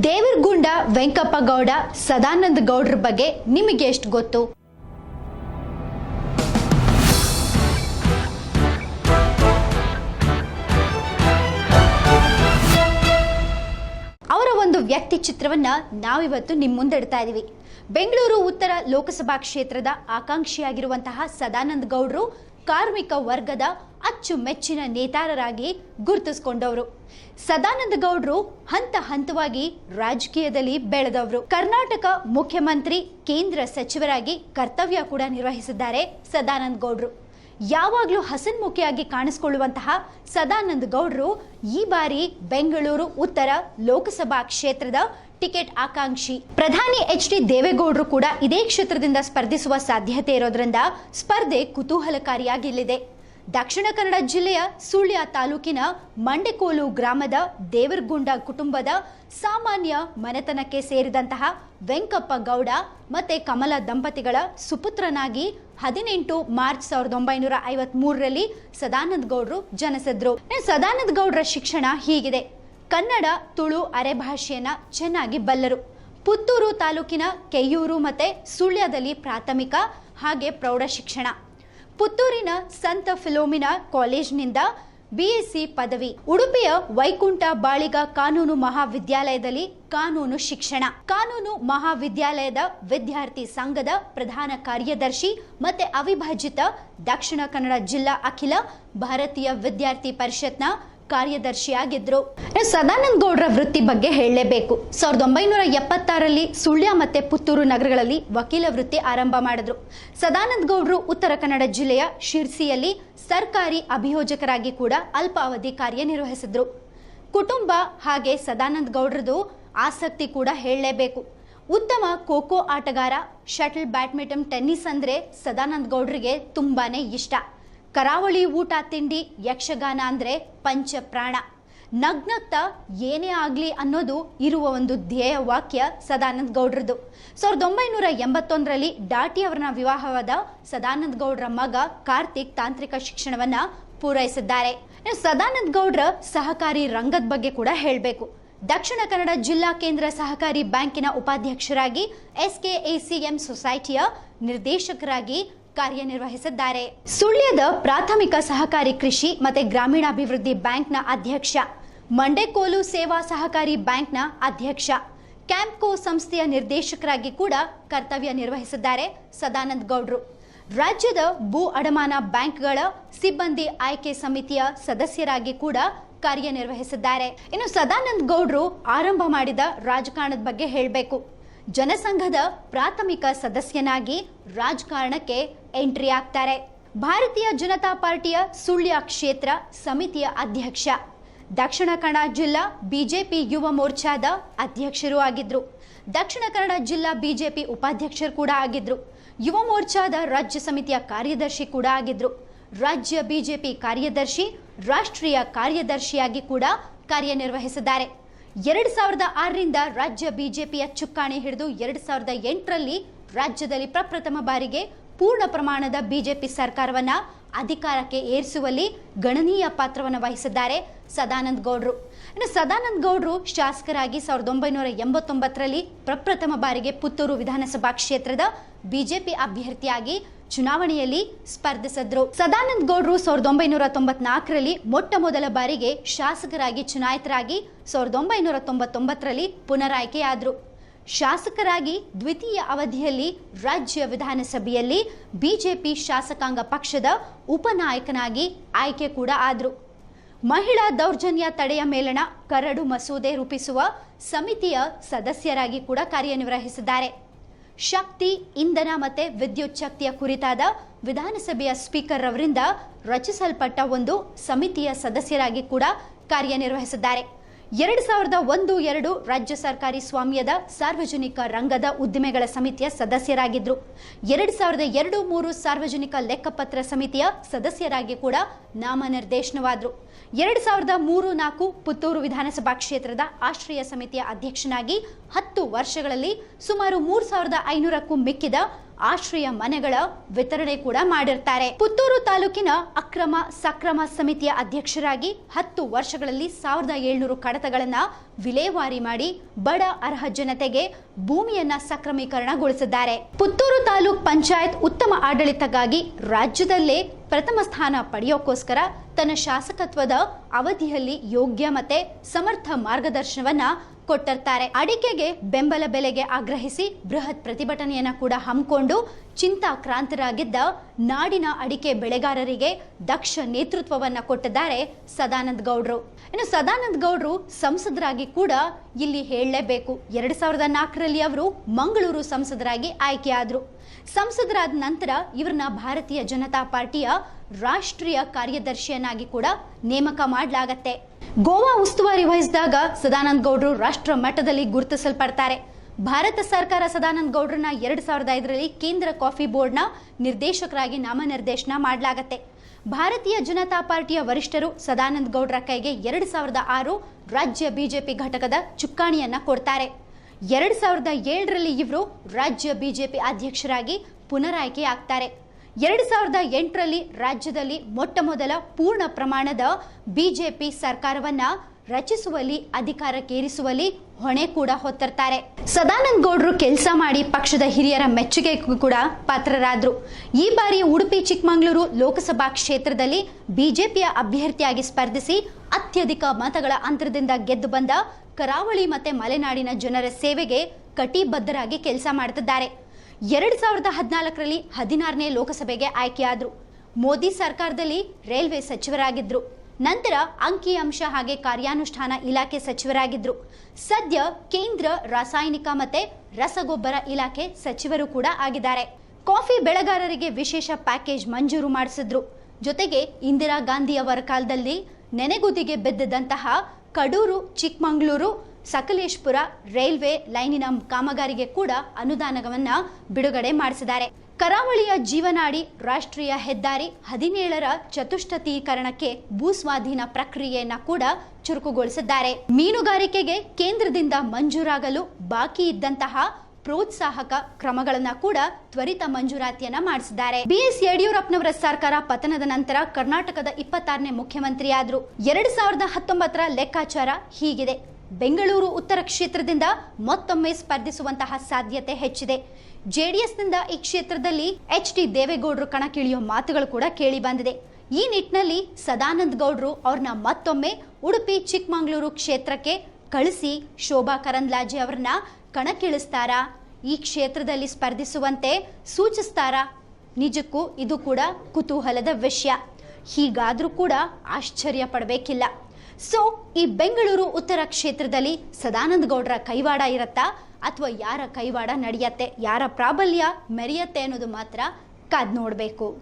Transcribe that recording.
ದೇವರಗುಂಡ ವೆಂಕಪ್ಪ ಗೌಡ, ಸದಾನಂದ ಗೌಡ್ರ ಬಗ್ಗೆ ನಿಮಗೆ ಎಷ್ಟು ಗೊತ್ತು? ಅವರ ಒಂದು ವ್ಯಕ್ತಿ ಚಿತ್ರವನ್ನ ನಾವಿವತ್ತು ನಿಮ್ಮ ಮುಂದಿಡ್ತಾ ಇದೀವಿ. ಬೆಂಗಳೂರು ಉತ್ತರ ಲೋಕಸಭಾ ಕ್ಷೇತ್ರದ ಆಕಾಂಕ್ಷಿಯಾಗಿರುವಂತಹ ಸದಾನಂದ ಗೌಡ್ರು ಕಾರ್ಮಿಕ ವರ್ಗದ ಅಚ್ಚುಮೆಚ್ಚಿನ ನೇತಾರರಾಗಿ ಗುರುತಿಸಿಕೊಂಡವರು. ಸದಾನಂದ ಗೌಡ್ರು ಹಂತ ಹಂತವಾಗಿ ರಾಜಕೀಯದಲ್ಲಿ ಬೆಳೆದವರು. ಕರ್ನಾಟಕ ಮುಖ್ಯಮಂತ್ರಿ, ಕೇಂದ್ರ ಸಚಿವರಾಗಿ ಕರ್ತವ್ಯ ಕೂಡ ನಿರ್ವಹಿಸಿದ್ದಾರೆ ಸದಾನಂದ ಗೌಡ್ರು. ಯಾವಾಗಲೂ ಹಸನ್ಮುಖಿಯಾಗಿ ಕಾಣಿಸಿಕೊಳ್ಳುವಂತಹ ಸದಾನಂದ ಗೌಡ್ರು ಈ ಬಾರಿ ಬೆಂಗಳೂರು ಉತ್ತರ ಲೋಕಸಭಾ ಕ್ಷೇತ್ರದ ಟಿಕೆಟ್ ಆಕಾಂಕ್ಷಿ. ಪ್ರಧಾನಿ ಎಚ್ ಡಿ ದೇವೇಗೌಡರು ಕೂಡ ಇದೇ ಕ್ಷೇತ್ರದಿಂದ ಸ್ಪರ್ಧಿಸುವ ಸಾಧ್ಯತೆ ಇರೋದ್ರಿಂದ ಸ್ಪರ್ಧೆ ಕುತೂಹಲಕಾರಿಯಾಗಿಲ್ಲಿದೆ. ದಕ್ಷಿಣ ಕನ್ನಡ ಜಿಲ್ಲೆಯ ಸುಳ್ಯ ತಾಲೂಕಿನ ಮಂಡೆಕೋಲು ಗ್ರಾಮದ ದೇವರಗುಂಡ ಕುಟುಂಬದ ಸಾಮಾನ್ಯ ಮನೆತನಕ್ಕೆ ಸೇರಿದಂತಹ ವೆಂಕಪ್ಪ ಗೌಡ ಮತ್ತೆ ಕಮಲ ದಂಪತಿಗಳ ಸುಪುತ್ರನಾಗಿ ಹದಿನೆಂಟು ಮಾರ್ಚ್ ಸಾವಿರದ ಒಂಬೈನೂರ ಐವತ್ ಮೂರರಲ್ಲಿ ಸದಾನಂದ ಗೌಡರು ಜನಿಸಿದ್ರು. ಸದಾನಂದ ಗೌಡರ ಶಿಕ್ಷಣ ಹೀಗಿದೆ. ಕನ್ನಡ, ತುಳು ಅರೆಭಾಷೆಯನ್ನ ಚೆನ್ನಾಗಿ ಬಲ್ಲರು. ಪುತ್ತೂರು ತಾಲೂಕಿನ ಕೆಯ್ಯೂರು ಮತ್ತೆ ಸುಳ್ಯದಲ್ಲಿ ಪ್ರಾಥಮಿಕ ಹಾಗೆ ಪ್ರೌಢ ಶಿಕ್ಷಣ. ಪುತ್ತೂರಿನ ಸಂತ ಫಿಲೋಮಿನಾ ಕಾಲೇಜ್ನಿಂದ ಬಿಎಸ್ಸಿ ಪದವಿ. ಉಡುಪಿಯ ವೈಕುಂಠ ಬಾಳಿಗ ಕಾನೂನು ಮಹಾವಿದ್ಯಾಲಯದಲ್ಲಿ ಕಾನೂನು ಶಿಕ್ಷಣ. ಕಾನೂನು ಮಹಾವಿದ್ಯಾಲಯದ ವಿದ್ಯಾರ್ಥಿ ಸಂಘದ ಪ್ರಧಾನ ಕಾರ್ಯದರ್ಶಿ ಮತ್ತೆ ಅವಿಭಾಜಿತ ದಕ್ಷಿಣ ಕನ್ನಡ ಜಿಲ್ಲಾ ಅಖಿಲ ಭಾರತೀಯ ವಿದ್ಯಾರ್ಥಿ ಪರಿಷತ್ನ ಕಾರ್ಯದರ್ಶಿಯಾಗಿದ್ರು. ಸದಾನಂದ ಗೌಡ್ರ ವೃತ್ತಿ ಬಗ್ಗೆ ಹೇಳಲೇಬೇಕು. ಸಾವಿರದ ಒಂಬೈನೂರ ಎಪ್ಪತ್ತಾರಲ್ಲಿ ಸುಳ್ಯ ಮತ್ತೆ ಪುತ್ತೂರು ನಗರಗಳಲ್ಲಿ ವಕೀಲ ವೃತ್ತಿ ಆರಂಭ ಮಾಡಿದ್ರು. ಸದಾನಂದ ಗೌಡ್ರು ಉತ್ತರ ಕನ್ನಡ ಜಿಲ್ಲೆಯ ಶಿರ್ಸಿಯಲ್ಲಿ ಸರ್ಕಾರಿ ಅಭಿಯೋಜಕರಾಗಿ ಕೂಡ ಅಲ್ಪಾವಧಿ ಕಾರ್ಯನಿರ್ವಹಿಸಿದ್ರು. ಕುಟುಂಬ ಹಾಗೆ ಸದಾನಂದ ಗೌಡ್ರದು ಆಸಕ್ತಿ ಕೂಡ ಹೇಳಲೇಬೇಕು. ಉತ್ತಮ ಖೋಖೋ ಆಟಗಾರ, ಶಟಲ್ ಬ್ಯಾಡ್ಮಿಂಟನ್ ಟೆನ್ನಿಸ್ ಅಂದರೆ ಸದಾನಂದ ಗೌಡ್ರಿಗೆ ತುಂಬಾ ಇಷ್ಟ. ಕರಾವಳಿ ಊಟ ತಿಂಡಿ ಯಕ್ಷಗಾನ ಅಂದರೆ ಪಂಚ ಪ್ರಾಣ ನಗ್ನಗ್ತ ಏನೇ ಆಗಲಿ ಅನ್ನೋದು ಇರುವ ಒಂದು ಧ್ಯೇಯ ವಾಕ್ಯ ಸದಾನಂದ ಗೌಡ್ರದ್ದು. ಸಾವಿರದ ಒಂಬೈನೂರ ಎಂಬತ್ತೊಂದರಲ್ಲಿ ಡಾಟಿ ಅವರನ್ನ ವಿವಾಹವಾದ ಸದಾನಂದ ಗೌಡ್ರ ಮಗ ಕಾರ್ತಿಕ್ ತಾಂತ್ರಿಕ ಶಿಕ್ಷಣವನ್ನ ಪೂರೈಸಿದ್ದಾರೆ. ಸದಾನಂದ ಗೌಡ್ರ ಸಹಕಾರಿ ರಂಗದ ಬಗ್ಗೆ ಕೂಡ ಹೇಳಬೇಕು. ದಕ್ಷಿಣ ಕನ್ನಡ ಜಿಲ್ಲಾ ಕೇಂದ್ರ ಸಹಕಾರಿ ಬ್ಯಾಂಕಿನ ಉಪಾಧ್ಯಕ್ಷರಾಗಿ ಎಸ್ಕೆಎಸಿಎಂ ಸೊಸೈಟಿಯ ನಿರ್ದೇಶಕರಾಗಿ ಕಾರ್ಯನಿರ್ವಹಿಸಿದ್ದಾರೆ. ಸುಳ್ಯದ ಪ್ರಾಥಮಿಕ ಸಹಕಾರಿ ಕೃಷಿ ಮತ್ತೆ ಗ್ರಾಮೀಣಾಭಿವೃದ್ಧಿ ಬ್ಯಾಂಕ್ನ ಅಧ್ಯಕ್ಷ. ಮಂಡೆಕೋಲು ಸೇವಾ ಸಹಕಾರಿ ಬ್ಯಾಂಕ್ನ ಅಧ್ಯಕ್ಷ. ಕ್ಯಾಂಪ್ಕೋ ಸಂಸ್ಥೆಯ ನಿರ್ದೇಶಕರಾಗಿ ಕೂಡ ಕರ್ತವ್ಯ ನಿರ್ವಹಿಸಿದ್ದಾರೆ ಸದಾನಂದ ಗೌಡ್ರು. ರಾಜ್ಯದ ಭೂ ಅಡಮಾನ ಬ್ಯಾಂಕ್ಗಳ ಸಿಬ್ಬಂದಿ ಆಯ್ಕೆ ಸಮಿತಿಯ ಸದಸ್ಯರಾಗಿ ಕೂಡ ಕಾರ್ಯನಿರ್ವಹಿಸಿದ್ದಾರೆ. ಇನ್ನು ಸದಾನಂದ ಗೌಡ್ರು ಆರಂಭ ಮಾಡಿದ ರಾಜಕಾರಣದ ಬಗ್ಗೆ ಹೇಳಬೇಕು. ಜನಸಂಘದ ಪ್ರಾಥಮಿಕ ಸದಸ್ಯನಾಗಿ ರಾಜಕಾರಣಕ್ಕೆ ಎಂಟ್ರಿ ಆಗ್ತಾರೆ. ಭಾರತೀಯ ಜನತಾ ಪಾರ್ಟಿಯ ಸುಳ್ಯ ಕ್ಷೇತ್ರ ಸಮಿತಿಯ ಅಧ್ಯಕ್ಷ. ದಕ್ಷಿಣ ಕನ್ನಡ ಜಿಲ್ಲಾ ಬಿಜೆಪಿ ಯುವ ಮೋರ್ಚಾದ ಅಧ್ಯಕ್ಷರು ಆಗಿದ್ರು. ದಕ್ಷಿಣ ಕನ್ನಡ ಜಿಲ್ಲಾ ಬಿಜೆಪಿ ಉಪಾಧ್ಯಕ್ಷರು ಕೂಡ ಆಗಿದ್ರು. ಯುವ ಮೋರ್ಚಾದ ರಾಜ್ಯ ಸಮಿತಿಯ ಕಾರ್ಯದರ್ಶಿ ಕೂಡ ಆಗಿದ್ರು. ರಾಜ್ಯ ಬಿಜೆಪಿ ಕಾರ್ಯದರ್ಶಿ, ರಾಷ್ಟ್ರೀಯ ಕಾರ್ಯದರ್ಶಿಯಾಗಿ ಕೂಡ ಕಾರ್ಯನಿರ್ವಹಿಸಿದ್ದಾರೆ. ಎರಡ್ ಸಾವಿರದ ಆರರಿಂದ ರಾಜ್ಯ ಬಿಜೆಪಿಯ ಚುಕ್ಕಾಣಿ ಹಿಡಿದು ಎರಡ್ ಸಾವಿರದ ಎಂಟರಲ್ಲಿ ರಾಜ್ಯದಲ್ಲಿ ಪ್ರಪ್ರಥಮ ಬಾರಿಗೆ ಪೂರ್ಣ ಪ್ರಮಾಣದ ಬಿಜೆಪಿ ಸರ್ಕಾರವನ್ನ ಅಧಿಕಾರಕ್ಕೆ ಏರಿಸುವಲ್ಲಿ ಗಣನೀಯ ಪಾತ್ರವನ್ನು ವಹಿಸಿದ್ದಾರೆ ಸದಾನಂದ ಗೌಡ್ರು. ಇನ್ನು ಸದಾನಂದ ಗೌಡ್ರು ಶಾಸಕರಾಗಿ ಸಾವಿರದ ಒಂಬೈನೂರ ಎಂಬತ್ತೊಂಬತ್ತರಲ್ಲಿ ಪ್ರಪ್ರಥಮ ಬಾರಿಗೆ ಪುತ್ತೂರು ವಿಧಾನಸಭಾ ಕ್ಷೇತ್ರದ ಬಿಜೆಪಿ ಅಭ್ಯರ್ಥಿಯಾಗಿ ಚುನಾವಣೆಯಲ್ಲಿ ಸ್ಪರ್ಧಿಸಿದ್ರು. ಸದಾನಂದ ಗೌಡ್ರು ಸಾವಿರದ ಒಂಬೈನೂರ ತೊಂಬತ್ನಾಲ್ಕರಲ್ಲಿ ಮೊಟ್ಟ ಮೊದಲ ಬಾರಿಗೆ ಶಾಸಕರಾಗಿ ಚುನಾಯಿತರಾಗಿ ಸಾವಿರದ ಒಂಬೈನೂರ ತೊಂಬತ್ತೊಂಬತ್ತರಲ್ಲಿ ಪುನರಾಯ್ಕೆಯಾದ್ರು. ಶಾಸಕರಾಗಿ ದ್ವಿತೀಯ ಅವಧಿಯಲ್ಲಿ ರಾಜ್ಯ ವಿಧಾನಸಭೆಯಲ್ಲಿ ಬಿಜೆಪಿ ಶಾಸಕಾಂಗ ಪಕ್ಷದ ಉಪನಾಯಕನಾಗಿ ಆಯ್ಕೆ ಕೂಡ ಆದರು. ಮಹಿಳಾ ದೌರ್ಜನ್ಯ ತಡೆಯ ಮೇಲಣ ಕರಡು ಮಸೂದೆ ರೂಪಿಸುವ ಸಮಿತಿಯ ಸದಸ್ಯರಾಗಿ ಕೂಡ ಕಾರ್ಯನಿರ್ವಹಿಸಿದ್ದಾರೆ. ಶಕ್ತಿ, ಇಂಧನ ಮತ್ತು ವಿದ್ಯುತ್ ಶಕ್ತಿಯ ಕುರಿತಾದ ವಿಧಾನಸಭೆಯ ಸ್ಪೀಕರ್ ಅವರಿಂದ ರಚಿಸಲ್ಪಟ್ಟ ಒಂದು ಸಮಿತಿಯ ಸದಸ್ಯರಾಗಿ ಕೂಡ ಕಾರ್ಯನಿರ್ವಹಿಸಿದ್ದಾರೆ. ಎರಡು ಸಾವಿರದ ಒಂದು, ಎರಡು ರಾಜ್ಯ ಸರ್ಕಾರಿ ಸ್ವಾಮ್ಯದ ಸಾರ್ವಜನಿಕ ರಂಗದ ಉದ್ದಿಮೆಗಳ ಸಮಿತಿಯ ಸದಸ್ಯರಾಗಿದ್ದರು ಎರಡು ಸಾವಿರದ ಎರಡು, ಮೂರು ಸಾರ್ವಜನಿಕ ಲೆಕ್ಕಪತ್ರ ಸಮಿತಿಯ ಸದಸ್ಯರಾಗಿ ಕೂಡ ನಾಮನಿರ್ದೇಶನವಾದರು. ಎರಡು ಸಾವಿರದ ಮೂರು ನಾಲ್ಕು ಪುತ್ತೂರು ವಿಧಾನಸಭಾ ಕ್ಷೇತ್ರದ ಆಶ್ರಯ ಸಮಿತಿಯ ಅಧ್ಯಕ್ಷನಾಗಿ ಹತ್ತು ವರ್ಷಗಳಲ್ಲಿ ಸುಮಾರು ಮೂರು ಸಾವಿರದ ಐನೂರಕ್ಕೂ ಮಿಕ್ಕಿದ ಆಶ್ರಯ ಮನೆಗಳ ವಿತರಣೆ ಕೂಡ ಮಾಡಿರ್ತಾರೆ. ಪುತ್ತೂರು ತಾಲೂಕಿನ ಅಕ್ರಮ ಸಕ್ರಮ ಸಮಿತಿಯ ಅಧ್ಯಕ್ಷರಾಗಿ ಹತ್ತು ವರ್ಷಗಳಲ್ಲಿ ಸಾವಿರದ ಏಳ್ನೂರು ಕಡತಗಳನ್ನ ವಿಲೇವಾರಿ ಮಾಡಿ ಬಡ ಅರ್ಹ ಜನತೆಗೆ ಭೂಮಿಯನ್ನ ಸಕ್ರಮೀಕರಣಗೊಳಿಸಿದ್ದಾರೆ. ಪುತ್ತೂರು ತಾಲೂಕ್ ಪಂಚಾಯತ್ ಉತ್ತಮ ಆಡಳಿತಕ್ಕಾಗಿ ರಾಜ್ಯದಲ್ಲೇ ಪ್ರಥಮ ಸ್ಥಾನ ಪಡೆಯೋಕ್ಕೋಸ್ಕರ ತನ್ನ ಶಾಸಕತ್ವದ ಅವಧಿಯಲ್ಲಿ ಯೋಗ್ಯ ಮತ್ತೆ ಸಮರ್ಥ ಮಾರ್ಗದರ್ಶನವನ್ನ ಕೊಟ್ಟಿರ್ತಾರೆ. ಅಡಿಕೆಗೆ ಬೆಂಬಲ ಬೆಲೆಗೆ ಆಗ್ರಹಿಸಿ ಬೃಹತ್ ಪ್ರತಿಭಟನೆಯನ್ನ ಕೂಡ ಹಮ್ಮಿಕೊಂಡು ಚಿಂತಾಕ್ರಾಂತರಾಗಿದ್ದ ನಾಡಿನ ಅಡಿಕೆ ಬೆಳೆಗಾರರಿಗೆ ದಕ್ಷ ನೇತೃತ್ವವನ್ನ ಕೊಟ್ಟಿದ್ದಾರೆ ಸದಾನಂದ ಗೌಡ್ರು. ಇನ್ನು ಸದಾನಂದ ಗೌಡ್ರು ಸಂಸದರಾಗಿ ಕೂಡ ಇಲ್ಲಿ ಹೇಳಲೇಬೇಕು. ಎರಡ್ ಸಾವಿರದ ನಾಲ್ಕರಲ್ಲಿ ಅವರು ಮಂಗಳೂರು ಸಂಸದರಾಗಿ ಆಯ್ಕೆಯಾದರು. ಸಂಸದರಾದ ನಂತರ ಇವ್ರನ್ನ ಭಾರತೀಯ ಜನತಾ ಪಾರ್ಟಿಯ ರಾಷ್ಟ್ರೀಯ ಕಾರ್ಯದರ್ಶಿಯನ್ನಾಗಿ ಕೂಡ ನೇಮಕ ಮಾಡಲಾಗತ್ತೆ. ಗೋವಾ ಉಸ್ತುವಾರಿ ವಹಿಸಿದಾಗ ಸದಾನಂದ ಗೌಡ್ರು ರಾಷ್ಟ್ರ ಮಟ್ಟದಲ್ಲಿ ಗುರುತಿಸಲ್ಪಡ್ತಾರೆ. ಭಾರತ ಸರ್ಕಾರ ಸದಾನಂದ ಗೌಡ್ರನ್ನ ಎರಡು ಸಾವಿರದ ಐದರಲ್ಲಿ ಕೇಂದ್ರ ಕಾಫಿ ಬೋರ್ಡ್ನ ನಿರ್ದೇಶಕರಾಗಿ ನಾಮನಿರ್ದೇಶನ ಮಾಡಲಾಗತ್ತೆ. ಭಾರತೀಯ ಜನತಾ ಪಾರ್ಟಿಯ ವರಿಷ್ಠರು ಸದಾನಂದ ಗೌಡ್ರ ಕೈಗೆ ಎರಡು ಸಾವಿರದ ಆರು ರಾಜ್ಯ ಬಿಜೆಪಿ ಘಟಕದ ಚುಕ್ಕಾಣಿಯನ್ನ ಕೊಡ್ತಾರೆ. ಎರಡು ಸಾವಿರದ ಏಳರಲ್ಲಿ ಇವರು ರಾಜ್ಯ ಬಿಜೆಪಿ ಅಧ್ಯಕ್ಷರಾಗಿ ಪುನರಾಯ್ಕೆ ಆಗ್ತಾರೆ. ಎರಡು ಸಾವಿರದ ಎಂಟರಲ್ಲಿ ರಾಜ್ಯದಲ್ಲಿ ಮೊಟ್ಟ ಮೊದಲ ಪೂರ್ಣ ಪ್ರಮಾಣದ ಬಿಜೆಪಿ ಸರ್ಕಾರವನ್ನ ರಚಿಸುವಲ್ಲಿ, ಅಧಿಕಾರಕ್ಕೇರಿಸುವಲ್ಲಿ ಹೊಣೆ ಕೂಡ ಹೊತ್ತಿರ್ತಾರೆ. ಸದಾನಂದ ಗೌಡ್ರು ಕೆಲಸ ಮಾಡಿ ಪಕ್ಷದ ಹಿರಿಯರ ಮೆಚ್ಚುಗೆ ಕೂಡ ಪಾತ್ರರಾದ್ರು. ಈ ಬಾರಿ ಉಡುಪಿ, ಚಿಕ್ಕಮಗಳೂರು ಲೋಕಸಭಾ ಕ್ಷೇತ್ರದಲ್ಲಿ ಬಿಜೆಪಿಯ ಅಭ್ಯರ್ಥಿಯಾಗಿ ಸ್ಪರ್ಧಿಸಿ ಅತ್ಯಧಿಕ ಮತಗಳ ಅಂತರದಿಂದ ಗೆದ್ದು ಬಂದ ಕರಾವಳಿ ಮತ್ತೆ ಮಲೆನಾಡಿನ ಜನರ ಸೇವೆಗೆ ಕಟಿಬದ್ಧರಾಗಿ ಕೆಲಸ ಮಾಡ್ತಿದ್ದಾರೆ. ಎರಡ್ ಸಾವಿರದ ಹದಿನಾಲ್ಕರಲ್ಲಿ ಹದಿನಾರನೇ ಲೋಕಸಭೆಗೆ ಆಯ್ಕೆಯಾದ್ರು. ಮೋದಿ ಸರ್ಕಾರದಲ್ಲಿ ರೈಲ್ವೆ ಸಚಿವರಾಗಿದ್ರು. ನಂತರ ಅಂಕಿಅಂಶ ಹಾಗೆ ಕಾರ್ಯಾನುಷ್ಠಾನ ಇಲಾಖೆ ಸಚಿವರಾಗಿದ್ದರು ಸದ್ಯ ಕೇಂದ್ರ ರಾಸಾಯನಿಕ ಮತ್ತೆ ರಸಗೊಬ್ಬರ ಇಲಾಖೆ ಸಚಿವರು ಕೂಡ ಆಗಿದ್ದಾರೆ. ಕಾಫಿ ಬೆಳೆಗಾರರಿಗೆ ವಿಶೇಷ ಪ್ಯಾಕೇಜ್ ಮಂಜೂರು ಮಾಡಿಸಿದ್ರು. ಜೊತೆಗೆ ಇಂದಿರಾ ಗಾಂಧಿಯವರ ಕಾಲದಲ್ಲಿ ನೆನೆಗುದಿಗೆ ಬಿದ್ದಿದ್ದಂತಹ ಕಡೂರು, ಚಿಕ್ಕಮಗಳೂರು, ಸಕಲೇಶ್ಪುರ ರೈಲ್ವೆ ಲೈನಿನ ಕಾಮಗಾರಿಗೆ ಕೂಡ ಅನುದಾನವನ್ನು ಬಿಡುಗಡೆ ಮಾಡಿಸಿದ್ದಾರೆ. ಕರಾವಳಿಯ ಜೀವನಾಡಿ ರಾಷ್ಟ್ರೀಯ ಹೆದ್ದಾರಿ ಹದಿನೇಳರ ಚತುಷ್ಟತೀಕರಣಕ್ಕೆ ಭೂಸ್ವಾಧೀನ ಪ್ರಕ್ರಿಯೆಯನ್ನ ಕೂಡ ಚುರುಕುಗೊಳಿಸಿದ್ದಾರೆ. ಮೀನುಗಾರಿಕೆಗೆ ಕೇಂದ್ರದಿಂದ ಮಂಜೂರಾಗಲು ಬಾಕಿ ಇದ್ದಂತಹ ಪ್ರೋತ್ಸಾಹಕ ಕ್ರಮಗಳನ್ನ ಕೂಡ ತ್ವರಿತ ಮಂಜೂರಾತಿಯನ್ನ ಮಾಡಿಸಿದ್ದಾರೆ. ಬಿಎಸ್ ಯಡಿಯೂರಪ್ಪನವರ ಸರ್ಕಾರ ಪತನದ ನಂತರ ಕರ್ನಾಟಕದ ಇಪ್ಪತ್ತಾರನೇ ಮುಖ್ಯಮಂತ್ರಿಯಾದ್ರು. ಎರಡ್ ಸಾವಿರದ ಹತ್ತೊಂಬತ್ತರ ಲೆಕ್ಕಾಚಾರ ಹೀಗಿದೆ. ಬೆಂಗಳೂರು ಉತ್ತರ ಕ್ಷೇತ್ರದಿಂದ ಮತ್ತೊಮ್ಮೆ ಸ್ಪರ್ಧಿಸುವಂತಹ ಸಾಧ್ಯತೆ ಹೆಚ್ಚಿದೆ. ಜೆಡಿಎಸ್ನಿಂದ ಈ ಕ್ಷೇತ್ರದಲ್ಲಿ ಎಚ್ ಡಿ ದೇವೇಗೌಡರು ಕಣಕ್ಕಿಳಿಯೋ ಮಾತುಗಳು ಕೂಡ ಕೇಳಿ ಬಂದಿದೆ. ಈ ನಿಟ್ಟಿನಲ್ಲಿ ಸದಾನಂದ ಗೌಡರು ಅವ್ರನ್ನ ಮತ್ತೊಮ್ಮೆ ಉಡುಪಿ ಚಿಕ್ಕಮಗಳೂರು ಕ್ಷೇತ್ರಕ್ಕೆ ಕಳಿಸಿ ಶೋಭಾ ಕರಂದ್ಲಾಜೆ ಅವ್ರನ್ನ ಕಣಕ್ಕಿಳಿಸ್ತಾರಾ? ಈ ಕ್ಷೇತ್ರದಲ್ಲಿ ಸ್ಪರ್ಧಿಸುವಂತೆ ಸೂಚಿಸ್ತಾರಾ? ನಿಜಕ್ಕೂ ಇದು ಕೂಡ ಕುತೂಹಲದ ವಿಷಯ. ಹೀಗಾದರೂ ಕೂಡ ಆಶ್ಚರ್ಯ ಪಡಬೇಕಿಲ್ಲ. ಸೊ ಈ ಬೆಂಗಳೂರು ಉತ್ತರ ಕ್ಷೇತ್ರದಲ್ಲಿ ಸದಾನಂದ ಗೌಡರ ಕೈವಾಡ ಇರತ್ತಾ ಅಥವಾ ಯಾರ ಕೈವಾಡ ನಡೆಯತ್ತೆ, ಯಾರ ಪ್ರಾಬಲ್ಯ ಮೆರೆಯತ್ತೆ ಅನ್ನೋದು ಮಾತ್ರ ಕಾದ್ ನೋಡಬೇಕು.